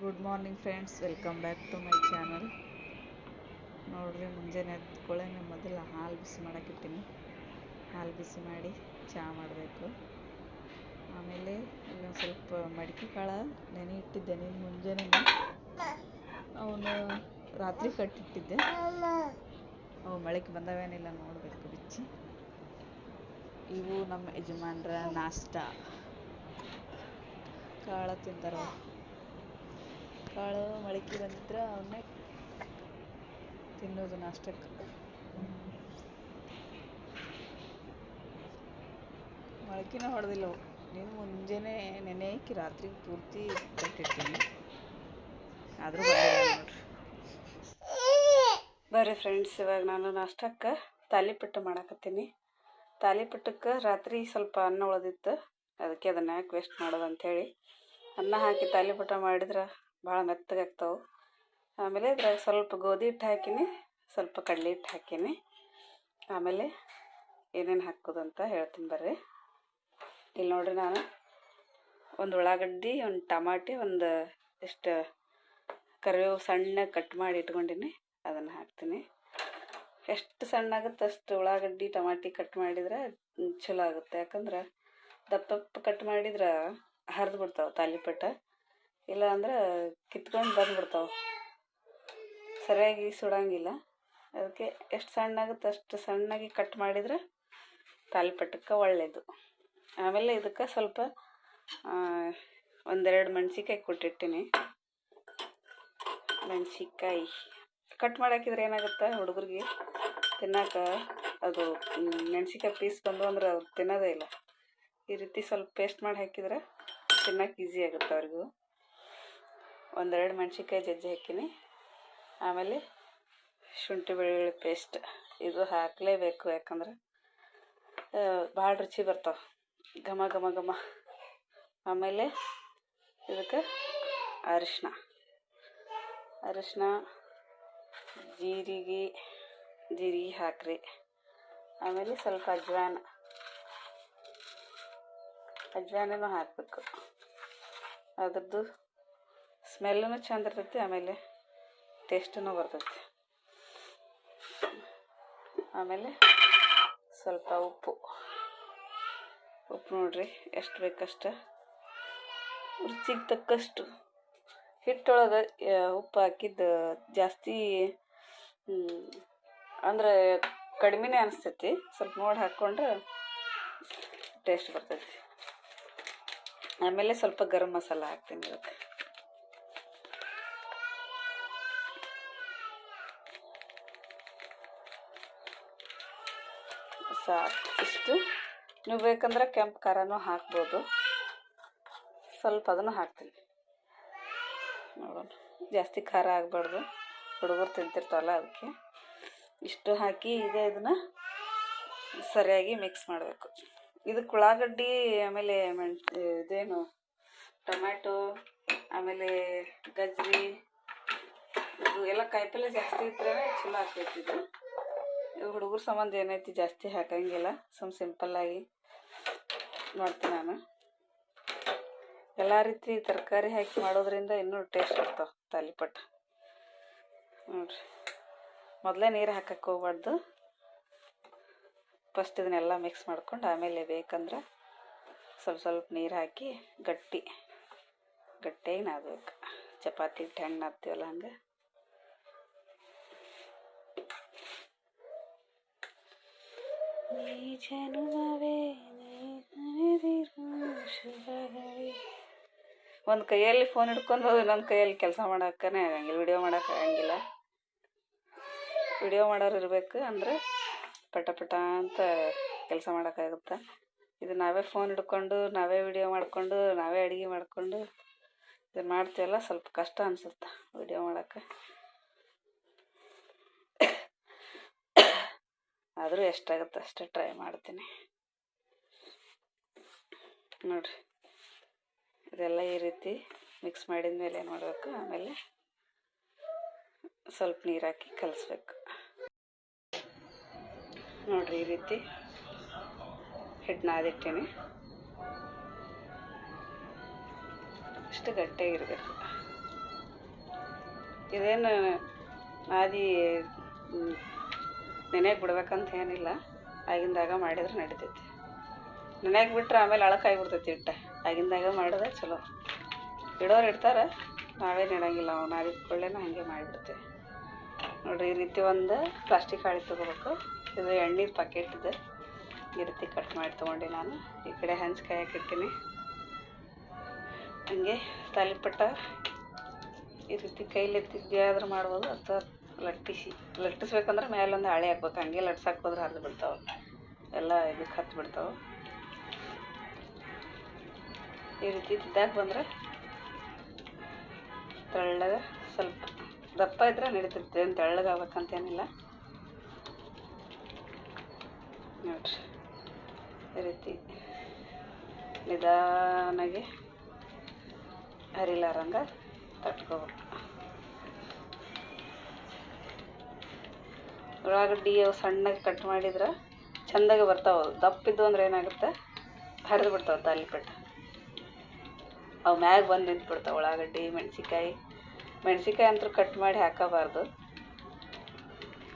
Good morning friends welcome back to my channel ನೋಡ್ರಿ, ಮುಂಜಾನೆ ಎದ್ಕೊಳ್ಳೆ ಮೊದಲು ಹಾಲು ಬಿಸಿ ಮಾಡೋಕ್ಕಿಟ್ಟಿನಿ ಹಾಲು ಬಿಸಿ ಮಾಡಿ ಚಹಾ ಮಾಡಬೇಕು. ಆಮೇಲೆ ಇನ್ನೊಂದು ಸ್ವಲ್ಪ ಮಡಿಕೆ ಕಾಳು, ನೆನೆ ಇಟ್ಟಿದ್ದೆ. ನೀನು ಮುಂಜಾನೆ ಅವನು ರಾತ್ರಿ ಕಟ್ಟಿಟ್ಟಿದ್ದೆ. ಅವು ಮಳೆಗೆ ಬಂದವೇನಿಲ್ಲ ನೋಡಬೇಕು ಬಿಚ್ಚಿ. ಇವು ನಮ್ಮ ಯಜಮಾನ್ರ ನಾಷ್ಟ. ಕಾಳು ತಿಂತಾರ ಕಾಳು ಮೊಳಕೆ ಬಂದಿದ್ರೆ ಅವನ್ನೇ ತಿನ್ನೋದು ನಾಷ್ಟಕ್ಕೆ. ಮೊಳಕೆನ ಹೊಡೆದಿಲ್ಲ ಅವು. ನೀನು ಮುಂಜಾನೆ ನೆನೆಯಕ್ಕೆ ರಾತ್ರಿ ಪೂರ್ತಿ ಕಟ್ಟಿರ್ತೀನಿ ಆದರೂ ನೋಡ್ರಿ. ಬರ್ರಿ ಫ್ರೆಂಡ್ಸ್ ಇವಾಗ ನಾನು ನಾಷ್ಟಕ್ಕೆ ತಾಲಿಪಟ್ಟು ಮಾಡಾಕತ್ತೀನಿ. ತಾಲಿಪಟ್ಟಕ್ಕೆ ರಾತ್ರಿ ಸ್ವಲ್ಪ ಅನ್ನ ಉಳಿದಿತ್ತು. ಅದಕ್ಕೆ ಅದನ್ನು ಯಾಕೆ ವೇಸ್ಟ್ ಮಾಡೋದು ಅಂಥೇಳಿ ಅನ್ನ ಹಾಕಿ ತಾಲಿಪಟ್ಟು ಮಾಡಿದ್ರೆ ಭಾಳ ಮೆತ್ತಗಾಗ್ತಾವೆ ಆಮೇಲೆ ಇದ್ರಾಗ ಸ್ವಲ್ಪ ಗೋಧಿ ಹಿಟ್ಟು ಹಾಕಿನಿ, ಸ್ವಲ್ಪ ಕಡಲೆ ಹಿಟ್ಟು ಹಾಕೀನಿ. ಆಮೇಲೆ ಏನೇನು ಹಾಕೋದು ಅಂತ ಹೇಳ್ತೀನಿ ಬರ್ರಿ. ಇಲ್ಲಿ ನೋಡ್ರಿ ನಾನು ಒಂದು ಉಳ್ಳಾಗಡ್ಡಿ, ಒಂದು ಟಮಾಟಿ, ಒಂದು ಇಷ್ಟು ಕರಿಬೇವು ಸಣ್ಣ ಕಟ್ ಮಾಡಿ ಇಟ್ಕೊಂಡಿನಿ, ಅದನ್ನು ಹಾಕ್ತೀನಿ. ಎಷ್ಟು ಸಣ್ಣ ಆಗುತ್ತೆ ಅಷ್ಟು ಉಳ್ಳಾಗಡ್ಡಿ, ಟಮಾಟಿ ಕಟ್ ಮಾಡಿದ್ರೆ ಚಲೋ ಆಗುತ್ತೆ. ಯಾಕಂದ್ರೆ ದಪ್ಪ ದಪ್ಪ ಕಟ್ ಮಾಡಿದ್ರೆ ಹರಿದು ಬಿಡ್ತಾವೆ ತಾಲಿಪಟ್ಟ ಇಲ್ಲ ಅಂದ್ರೆ ಕಿತ್ಕೊಂಡು ಬಂದ್ಬಿಡ್ತಾವೆ. ಸರಿಯಾಗಿ ಸುಡಂಗಿಲ್ಲ. ಅದಕ್ಕೆ ಎಷ್ಟು ಸಣ್ಣ ಆಗುತ್ತೆ ಅಷ್ಟು ಸಣ್ಣಗೆ ಕಟ್ ಮಾಡಿದ್ರೆ ತಾಲಿಪಟ್ಟಕ್ಕೆ ಒಳ್ಳೆಯದು ಆಮೇಲೆ ಇದಕ್ಕೆ ಸ್ವಲ್ಪ ಒಂದೆರಡು ಮೆಣ್ಸಿಕಾಯಿ ಕೊಟ್ಟಿರ್ತೀನಿ. ಮೆಣಸಿಕಾಯಿ ಕಟ್ ಮಾಡಾಕಿದ್ರೆ ಏನಾಗುತ್ತೆ ಹುಡುಗರಿಗೆ? ತಿನ್ನಕ್ಕೆ ಅದು ಮೆಣಸಿಕಾಯಿ ಪೀಸ್ ಬಂದು ಅಂದ್ರೆ ಅವ್ರು ತಿನ್ನೋದೇ ಇಲ್ಲ. ಈ ರೀತಿ ಸ್ವಲ್ಪ ಪೇಸ್ಟ್ ಮಾಡಿ ಹಾಕಿದ್ರೆ ತಿನ್ನಕ್ಕೆ ಈಸಿ ಆಗುತ್ತೆ ಅವ್ರಿಗೂ. ಒಂದೆರಡು ಮೆಣ್ಸಿಕಾಯಿ ಜಜ್ಜಿ ಹಾಕಿನಿ. ಆಮೇಲೆ ಶುಂಠಿ ಬೆಳ್ಳುಳ್ಳಿ ಪೇಸ್ಟ್ ಇದು ಹಾಕಲೇಬೇಕು ಯಾಕಂದ್ರೆ ಭಾಳ ರುಚಿ ಬರ್ತಾವೆ. ಘಮ ಘಮ ಘಮ. ಆಮೇಲೆ ಇದಕ್ಕೆ ಅರಿಶಿನ ಅರಿಶಿನ ಜೀರಿಗೆ ಜೀರಿಗೆ ಹಾಕ್ರಿ. ಆಮೇಲೆ ಸ್ವಲ್ಪ ಅಜ್ವಾನ. ಅಜ್ವಾನೂ ಹಾಕಬೇಕು. ಅದ್ರದ್ದು ಸ್ಮೆಲ್ಲೂ ಚಂದ ಇರ್ತೈತಿ, ಆಮೇಲೆ ಟೇಸ್ಟೂ ಬರ್ತೈತಿ. ಆಮೇಲೆ ಸ್ವಲ್ಪ ಉಪ್ಪು. ಉಪ್ಪು ನೋಡ್ರಿ, ಎಷ್ಟು ಬೇಕಷ್ಟು? ರುಚಿಗೆ ತಕ್ಕಷ್ಟು. ಹಿಟ್ಟೊಳಗೆ ಉಪ್ಪು ಹಾಕಿದ್ದು ಜಾಸ್ತಿ ಅಂದರೆ ಕಡಿಮೆನೇ ಅನಿಸ್ತೈತಿ. ಸ್ವಲ್ಪ ನೋಡಿ ಹಾಕ್ಕೊಂಡ್ರೆ ಟೇಸ್ಟ್ ಬರ್ತೈತಿ. ಆಮೇಲೆ ಸ್ವಲ್ಪ ಗರಂ ಮಸಾಲ ಹಾಕ್ತೀನಿ ಇದಕ್ಕೆ. ಸಾಕು ಇಷ್ಟು. ನೀವು ಬೇಕಂದ್ರೆ ಕೆಂಪು ಖಾರನೂ ಹಾಕ್ಬೋದು. ಸ್ವಲ್ಪ ಅದನ್ನು ಹಾಕ್ತೀನಿ. ನೋಡೋಣ. ಜಾಸ್ತಿ ಖಾರ ಆಗಬಾರ್ದು. ಹುಡುಗರು ತಿಂತಿರ್ತಾವಲ್ಲ ಅದಕ್ಕೆ. ಇಷ್ಟು ಹಾಕಿ ಈಗ ಇದನ್ನು ಸರಿಯಾಗಿ ಮಿಕ್ಸ್ ಮಾಡಬೇಕು. ಇದಕ್ಕೆ ಉಳ್ಳಾಗಡ್ಡಿ, ಆಮೇಲೆ ಮೆಣ್, ಇದೇನು, ಟೊಮ್ಯಾಟೊ, ಆಮೇಲೆ ಗಜ್ಜರಿ ಇದು ಎಲ್ಲ ಕಾಯಿಪಲ್ಯ ಜಾಸ್ತಿ ಇದ್ರೆ ಚಲೋ ಆಗ್ತೈತಿ ಇದು. ಹುಡುಗರ ಸಂಬಂಧ ಏನೈತಿ ಜಾಸ್ತಿ ಹಾಕಂಗಿಲ್ಲ, ಸುಮ್ ಸಿಂಪಲ್ಲಾಗಿ ಮಾಡ್ತೀನಿ ನಾನು. ಎಲ್ಲ ರೀತಿ ತರಕಾರಿ ಹಾಕಿ ಮಾಡೋದ್ರಿಂದ ಇನ್ನೂ ಟೇಸ್ಟ್ ಬರ್ತಾವೆ ತಾಲಿಪಟ್ಟು. ನೋಡಿರಿ. ಮೊದಲೇ ನೀರು ಹಾಕಕ್ಕೆ ಹೋಗ್ಬಾರ್ದು. ಫಸ್ಟ್ ಇದನ್ನೆಲ್ಲ ಮಿಕ್ಸ್ ಮಾಡ್ಕೊಂಡು ಆಮೇಲೆ ಬೇಕಂದ್ರೆ ಸ್ವಲ್ಪ ಸ್ವಲ್ಪ ನೀರು ಹಾಕಿ ಗಟ್ಟಿ, ಗಟ್ಟಿಯಾಗಿ ನಾದಬೇಕು. ಚಪಾತಿ ಹಿಟ್ಟು ಹೆಂಗೆ ನಾದ್ತೀವಲ್ಲ ಹಂಗೆ. ನೀ ಜನುಮವೇ ಒಂದು ಕೈಯಲ್ಲಿ ಫೋನ್ ಹಿಡ್ಕೊಂಡು ಇನ್ನೊಂದು ಕೈಯಲ್ಲಿ ಕೆಲಸ ಮಾಡಕ್ಕನೆ ಆಗಂಗಿಲ್ಲ. ವಿಡಿಯೋ ಮಾಡೋಕ್ಕಾಗಂಗಿಲ್ಲ ವಿಡಿಯೋ ಮಾಡೋರು ಇರಬೇಕು ಅಂದ್ರೆ ಪಟ ಪಟ ಅಂತ ಕೆಲಸ ಮಾಡೋಕ್ಕಾಗುತ್ತೆ ಇದು ನಾವೇ ಫೋನ್ ಹಿಡ್ಕೊಂಡು, ನಾವೇ ವಿಡಿಯೋ ಮಾಡಿಕೊಂಡು, ನಾವೇ ಅಡುಗೆ ಮಾಡಿಕೊಂಡು ಇದನ್ನು ಮಾಡ್ತೀವಲ್ಲ, ಸ್ವಲ್ಪ ಕಷ್ಟ ಅನಿಸುತ್ತೆ ವಿಡಿಯೋ ಮಾಡೋಕ್ಕೆ. ಆದರೂ ಎಷ್ಟಾಗುತ್ತೆ ಅಷ್ಟೇ ಟ್ರೈ ಮಾಡ್ತೀನಿ. ನೋಡಿರಿ. ಇದೆಲ್ಲ ಈ ರೀತಿ ಮಿಕ್ಸ್ ಮಾಡಿದ ಮೇಲೆ ಏನು ಮಾಡಬೇಕು? ಆಮೇಲೆ ಸ್ವಲ್ಪ ನೀರು ಹಾಕಿ ಕಲಿಸ್ಬೇಕು. ನೋಡಿರಿ ಈ ರೀತಿ ಹಿಟ್ಟು ನಾದಿಟ್ಟೀನಿ ಇಷ್ಟು ಗಟ್ಟಿಯಾಗಿರ್ಬೇಕು ಇದೇನು ನಾದಿ ನೆನೆಗೆ ಬಿಡ್ಬೇಕಂತ ಏನಿಲ್ಲ. ಆಗಿಂದಾಗ ಮಾಡಿದ್ರೆ ನಡಿತೈತಿ. ನೆನೆಯಾಗ ಬಿಟ್ರೆ ಆಮೇಲೆ ಅಳಕಾಗಿಬಿಡ್ತೈತಿ ಹಿಟ್ಟ. ಆಗಿಂದಾಗ ಮಾಡಿದ್ರೆ ಚಲೋ. ಇಡೋರು ಇಡ್ತಾರೆ ನಾವೇನು ನೆಡಂಗಿಲ್ಲ ಅವು ನಾದಿದ ಕೂಡಲೇ ಹಾಗೆ ಮಾಡಿಬಿಡ್ತೀವಿ. ನೋಡಿರಿ, ಈ ರೀತಿ ಒಂದು ಪ್ಲಾಸ್ಟಿಕ್ ಹಾಳಿ ತೊಗೋಬೇಕು. ಇದು ಎಣ್ಣೆ ಪ್ಯಾಕೆಟ್ ಇದೆ ಈ ರೀತಿ ಕಟ್ ಮಾಡಿ ತೊಗೊಂಡು ನಾನು. ಈ ಕಡೆ ಹಂಚ್ ಕಾಯಕ್ಕೆ ಇಡ್ತೀನಿ ಹಂಗೆ ತಾಲಿಪಟ್ಟ ಈ ರೀತಿ ಕೈಲಿ ಎತ್ತಿದ್ದೆ ಆದರೂ ಮಾಡ್ಬೋದು. ಅಥವಾ ಲಟ್ಟಿಸಿ ಲಟ್ಟಿಸ್ಬೇಕಂದ್ರೆ ಮೇಲೊಂದು ಹಾಳೆ ಹಾಕ್ಬೇಕು. ಹಂಗೆ ಲಟ್ಸಕ್ಕೆ ಹೋದ್ರೆ ಹರಿದು ಬಿಡ್ತಾವೆ. ಎಲ್ಲ ಇದಕ್ಕೆ ಹತ್ತು ಬಿಡ್ತಾವೆ. ಈ ರೀತಿ ತಿದ್ದಾಕ ಬಂದ್ರೆ ತೆಳ್ಳಗೆ ಸ್ವಲ್ಪ ದಪ್ಪ ಇದ್ರೆ ನಡೀತಿರ್ತದೆ ಏನು ತೆಳ್ಳಗೆ ಆಗ್ಬೇಕಂತೇನಿಲ್ಲ. ನೋಡ್ರಿ. ಈ ರೀತಿ ನಿಧಾನಾಗಿ ಹರಿಲಾರಂಗ ತಟ್ಕೋಬೇಕು. ಉಳ್ಳಾಗಡ್ಡಿ ಅವು ಸಣ್ಣಗೆ ಕಟ್ ಮಾಡಿದ್ರೆ ಚೆಂದಾಗಿ ಬರ್ತಾವೆ. ದಪ್ಪ ಇದ್ದು ಅಂದ್ರೆ ಏನಾಗುತ್ತೆ? ಹರಿದು ಬಿಡ್ತಾವೆ ತಾಲಿಪಟ್ಟು ಅವು ಮ್ಯಾಗ ಬಂದು ನಿಂತು ಬಿಡ್ತಾವೆ ಉಳ್ಳಾಗಡ್ಡಿ ಮೆಣಸಿಕಾಯಿ ಮೆಣಸಿಕಾಯಿ ಅಂತೂ ಕಟ್ ಮಾಡಿ ಹಾಕಬಾರ್ದು.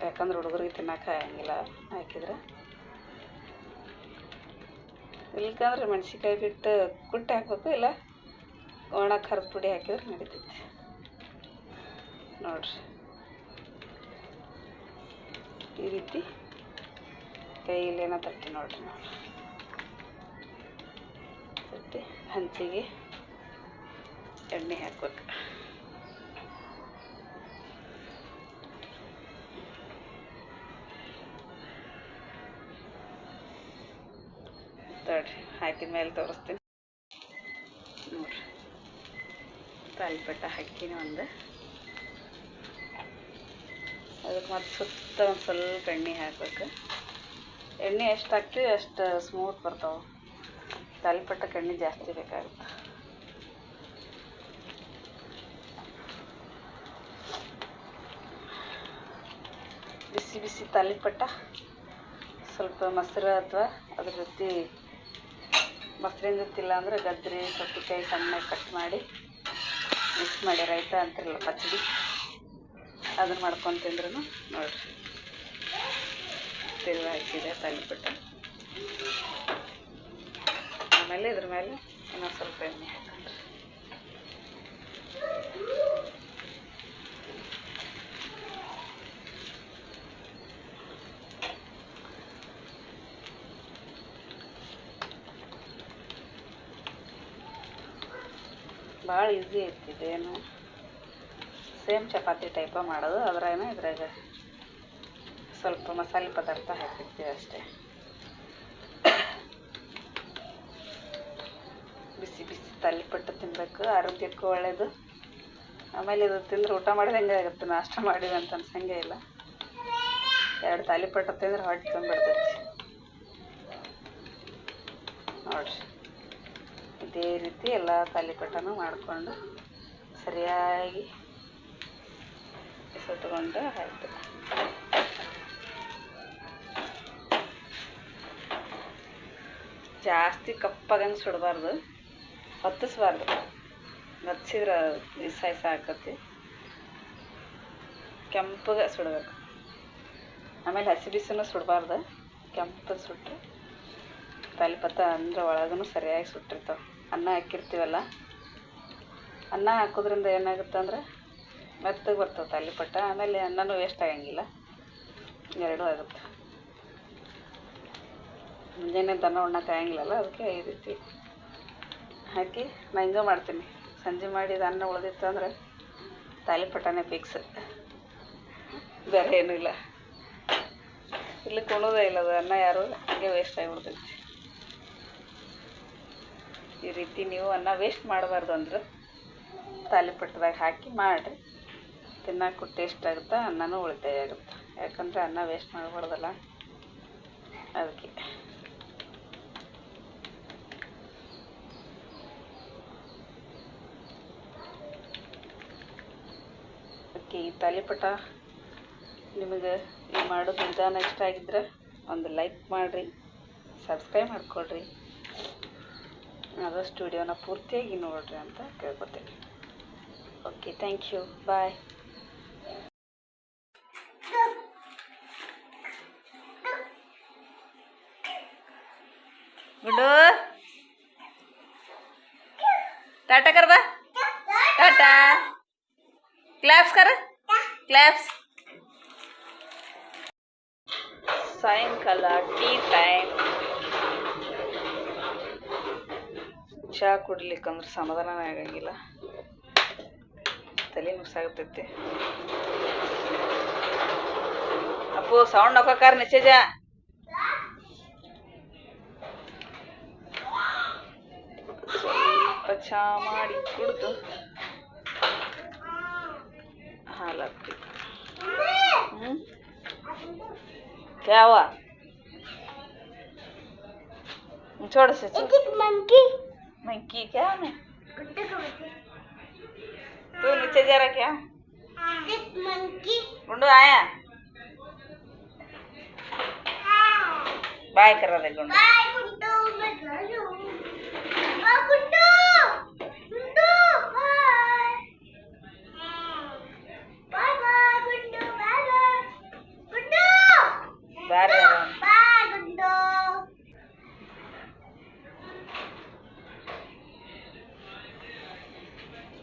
ಯಾಕಂದ್ರೆ ಹುಡುಗರಿಗೆ ತಿನ್ನೋಕೆ ಆಗಂಗಿಲ್ಲ ಹಾಕಿದ್ರೆ. ಇಲ್ಕಂದ್ರೆ ಮೆಣಸಿಕಾಯಿ ಬಿಟ್ಟು ಕುಟ್ಟಿ ಹಾಕ್ಬೇಕು, ಇಲ್ಲ ಒಣ ಕರ್ದ ಪುಡಿ ಹಾಕಿದ್ರೆ ನಡೀತೈತಿ. ನೋಡ್ರಿ. ಈ ರೀತಿ ಕೈಯಲ್ಲಿ ತಟ್ಟಿ ನೋಡ್ರಿ ನೋಡ್ರಿ ತಟ್ಟಿ, ಹಂಚಿಗೆ, ಎಣ್ಣೆ ಹಾಕ್ಬೇಕು. ತಡ್ರಿ ಹಾಕಿದ ಮೇಲೆ ತೋರಿಸ್ತೀನಿ. ನೋಡ್ರಿ, ತಾಲಿಪಟ್ಟ ಹಾಕಿನ ಒಂದು. ಅದಕ್ಕೆ ಮತ್ತೆ ಸುತ್ತ ಒಂದು ಸ್ವಲ್ಪ ಎಣ್ಣೆ ಹಾಕಬೇಕು. ಎಣ್ಣೆ ಎಷ್ಟು ಹಾಕ್ತೀವಿ ಅಷ್ಟು ಸ್ಮೂತ್ ಬರ್ತಾವೆ. ತಾಲಿಪಟ್ಟಕ್ಕೆ ಎಣ್ಣೆ ಜಾಸ್ತಿ ಬೇಕಾಗುತ್ತೆ. ಬಿಸಿ ಬಿಸಿ ತಾಲಿಪಟ್ಟ, ಸ್ವಲ್ಪ ಮೊಸರು ಅಥವಾ ಅದ್ರ ಜೊತೆ ಮೊಸರಿನ ಜೊತೆ ಇಲ್ಲ ಗಜ್ಜರಿ ಸೊಪ್ಪಿಕಾಯಿ ಸಣ್ಣಗೆ ಕಟ್ ಮಾಡಿ ಮಿಕ್ಸ್ ಮಾಡಿ, ರೈತ ಅಂತಿರಲ್ಲ ಪಚ್ಚಡಿ ಅದನ್ನ ಮಾಡ್ಕೊಂಡು ತಿಂದ್ರೂ ನೋಡ್ರಿ ತಿರುಗಿ ಹಾಕಿದೆ ತಾಲಿಪಟ್ಟ ಆಮೇಲೆ ಇದ್ರ ಮೇಲೆ ಇನ್ನೊಂದು ಸ್ವಲ್ಪ ಎಣ್ಣೆ ಹಾಕೊಂಡ್ರಿ ಭಾಳ ಈಸಿ ಐತಿ ಇದೇನು ಸೇಮ್ ಚಪಾತಿ ಟೈಪ ಮಾಡೋದು. ಅದ್ರಾಗ ಇದ್ರಾಗ ಸ್ವಲ್ಪ ಮಸಾಲೆ ಪದಾರ್ಥ ಹಾಕಿರ್ತೀವಿ ಅಷ್ಟೇ. ಬಿಸಿ ಬಿಸಿ ತಾಲಿಪಟ್ಟು ತಿನ್ನಬೇಕು ಆರೋಗ್ಯಕ್ಕೂ ಒಳ್ಳೆಯದು ಆಮೇಲೆ ಇದು ತಿಂದ್ರೆ ಊಟ ಮಾಡಿದಂಗೆ ಆಗುತ್ತೆ. ನಾಷ್ಟ ಮಾಡಿದೆ ಅಂತ ಅನ್ಸಂಗೆ ಇಲ್ಲ. ಎರಡು ತಾಲಿಪಟ್ಟು ತಿಂದ್ರೆ ಹೊಟ್ಟೆ ತುಂಬಿಡ್ತೈತಿ ನೋಡ್ರಿ ಇದೇ ರೀತಿ ಎಲ್ಲ ತಾಲಿಪಟ್ಟನು ಮಾಡಿಕೊಂಡು ಸರಿಯಾಗಿ ಸುಟ್ಕೊಂಡು ಆಯಿತು. ಜಾಸ್ತಿ ಕಪ್ಪಾಗಂಗೆ ಸುಡಬಾರ್ದು, ಹೊತ್ತಿಸ್ಬಾರ್ದು. ಹೊತ್ತಿಸಿದ್ರೆ ಇಸ ಆಕತಿ. ಕೆಂಪಗೆ ಸುಡಬೇಕು. ಆಮೇಲೆ ಹಸಿ ಬಿಸಿನೂ ಸುಡಬಾರ್ದು. ಕೆಂಪು ಸುಟ್ಟರೆ ತಾಲಿಪತ್ತ ಅಂದ್ರೆ ಒಳಗೂ ಸರಿಯಾಗಿ ಸುಟ್ಟಿರ್ತಾವೆ. ಅನ್ನ ಹಾಕಿರ್ತೀವಲ್ಲ, ಅನ್ನ ಹಾಕೋದ್ರಿಂದ ಏನಾಗುತ್ತೆ ಅಂದ್ರೆ ಮೆತ್ತಗೆ ಬರ್ತವೆ ತಾಲಿಪಟ್ಟ ಆಮೇಲೆ ಅನ್ನನೂ ವೇಸ್ಟ್ ಆಗಂಗಿಲ್ಲ. ಎರಡೂ ಆಗುತ್ತೆ. ಮುಂಜಾನೆ ದನ ಉಣ್ಣಕ್ಕೆ ಆಗಂಗಿಲ್ಲಲ್ಲ ಅದಕ್ಕೆ ಈ ರೀತಿ ಹಾಕಿ ನಾ ಹಿಂಗೆ ಮಾಡ್ತೀನಿ. ಸಂಜೆ ಮಾಡಿದ ಅನ್ನ ಉಳಿದಿತ್ತು ಅಂದ್ರೆ ತಾಲಿಪಟ್ಟನೇ ಫಿಕ್ಸ್ ಬೇರೆ ಏನೂ ಇಲ್ಲ. ಇಲ್ಲಿ ಕೊಡೋದೇ ಇಲ್ಲ ಅದು ಅನ್ನ ಯಾರು, ಹಾಗೆ ವೇಸ್ಟ್ ಆಗಿಬಿಡ್ತೈತಿ. ಈ ರೀತಿ ನೀವು ಅನ್ನ ವೇಸ್ಟ್ ಮಾಡಬಾರ್ದು ಅಂದ್ರೆ ತಾಲಿಪಟ್ಟದಾಗ ಹಾಕಿ ಮಾಡಿರಿ. ತಿನ್ನಕ್ಕೂ ಟೇಸ್ಟ್ ಆಗುತ್ತೆ, ಅನ್ನನೂ ಉಳಿತಾಯ ಆಗುತ್ತೆ. ಯಾಕಂದರೆ ಅನ್ನ ವೇಸ್ಟ್ ಮಾಡಬಾರ್ದಲ್ಲ. ಅದಕ್ಕೆ. ಓಕೆ ಈ ತಾಲಿಪಟ ನಿಮಗೆ ಈ ಮಾಡೋದು ವಿಧಾನ ಇಷ್ಟ ಆಗಿದ್ರೆ ಒಂದು ಲೈಕ್ ಮಾಡಿರಿ ಸಬ್ಸ್ಕ್ರೈಬ್ ಮಾಡ್ಕೊಳ್ರಿ. ಅದು ಸ್ಟುಡಿಯೋನ ಪೂರ್ತಿಯಾಗಿ ನೋಡಿರಿ ಅಂತ ಕೇಳ್ಕೊತೀನಿ. ಓಕೆ ಥ್ಯಾಂಕ್ ಯು ಬಾಯ್ ಕ್ಲಾಪ್ಸ್ ಸಾಯಂಕಾಲ ಟೀ ಟೈಮ್ ಚಹಾ ಕುಡಿಲಿಕ್ಕಂದ್ರೆ ಸಮಾಧಾನ ಆಗಂಗಿಲ್ಲ. ತಲೆ ನುಸಾಗತೈತಿ ಅಪ್ಪು ಸೌಂಡ್ ನೋಕಾರ ನಿಚೇಜ ಸ್ವಲ್ಪ ಚಹಾ ಮಾಡಿ ಕುಡ್ದು. हालत थी हम्म? क्या हुआ? छोड़ से मंकी। मंकी क्या हमें? तू नीचे जा रहा क्या? मंकी। गुंडू आया। बाय करा दे गुंडू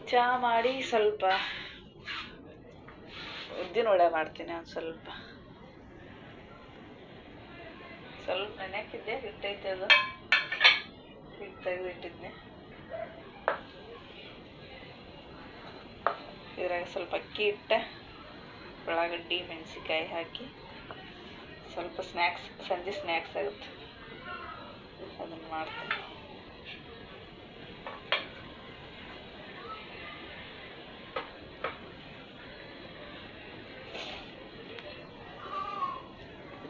ಚಹಾ ಮಾಡಿ ಸ್ವಲ್ಪ ಉದ್ದಿನ ವಡೆ ಮಾಡ್ತೀನಿ ಒಂದು ಸ್ವಲ್ಪ. ಸ್ವಲ್ಪ ನೆನೆಕ್ಕಿದ್ದೆ ಹಿಟ್ಟೈತೆ ಅದು. ಹಿಟ್ಟು ತೆಗೆದು ಇಟ್ಟಿದ್ದೆ. ಇದ್ರಾಗ ಸ್ವಲ್ಪ ಅಕ್ಕಿ ಇಟ್ಟೆ ಉಳ್ಳಾಗಡ್ಡಿ ಮೆಣಸಿಕಾಯಿ ಹಾಕಿ ಸ್ವಲ್ಪ ಸ್ನ್ಯಾಕ್ಸ್ ಸಂಜೆ ಸ್ನ್ಯಾಕ್ಸ್ ಆಗುತ್ತೆ. ಅದನ್ನು ಮಾಡ್ತೀನಿ.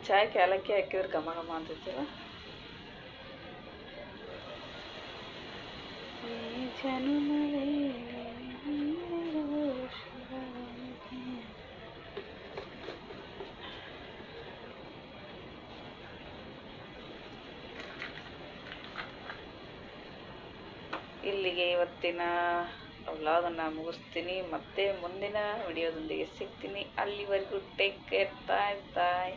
ಚಾಯ್ಗೆ ಏಲಕ್ಕಿ ಹಾಕಿದ್ರೆ ಘಮ ಘಮ ಅಂತೈತಿಲ್ಲ ಇಲ್ಲಿಗೆ ಇವತ್ತಿನ ವ್ಲಾಗನ್ನು ಮುಗಿಸ್ತೀನಿ. ಮತ್ತೆ ಮುಂದಿನ ವಿಡಿಯೋದೊಂದಿಗೆ ಸಿಗ್ತೀನಿ. ಅಲ್ಲಿವರೆಗೂ take care bye bye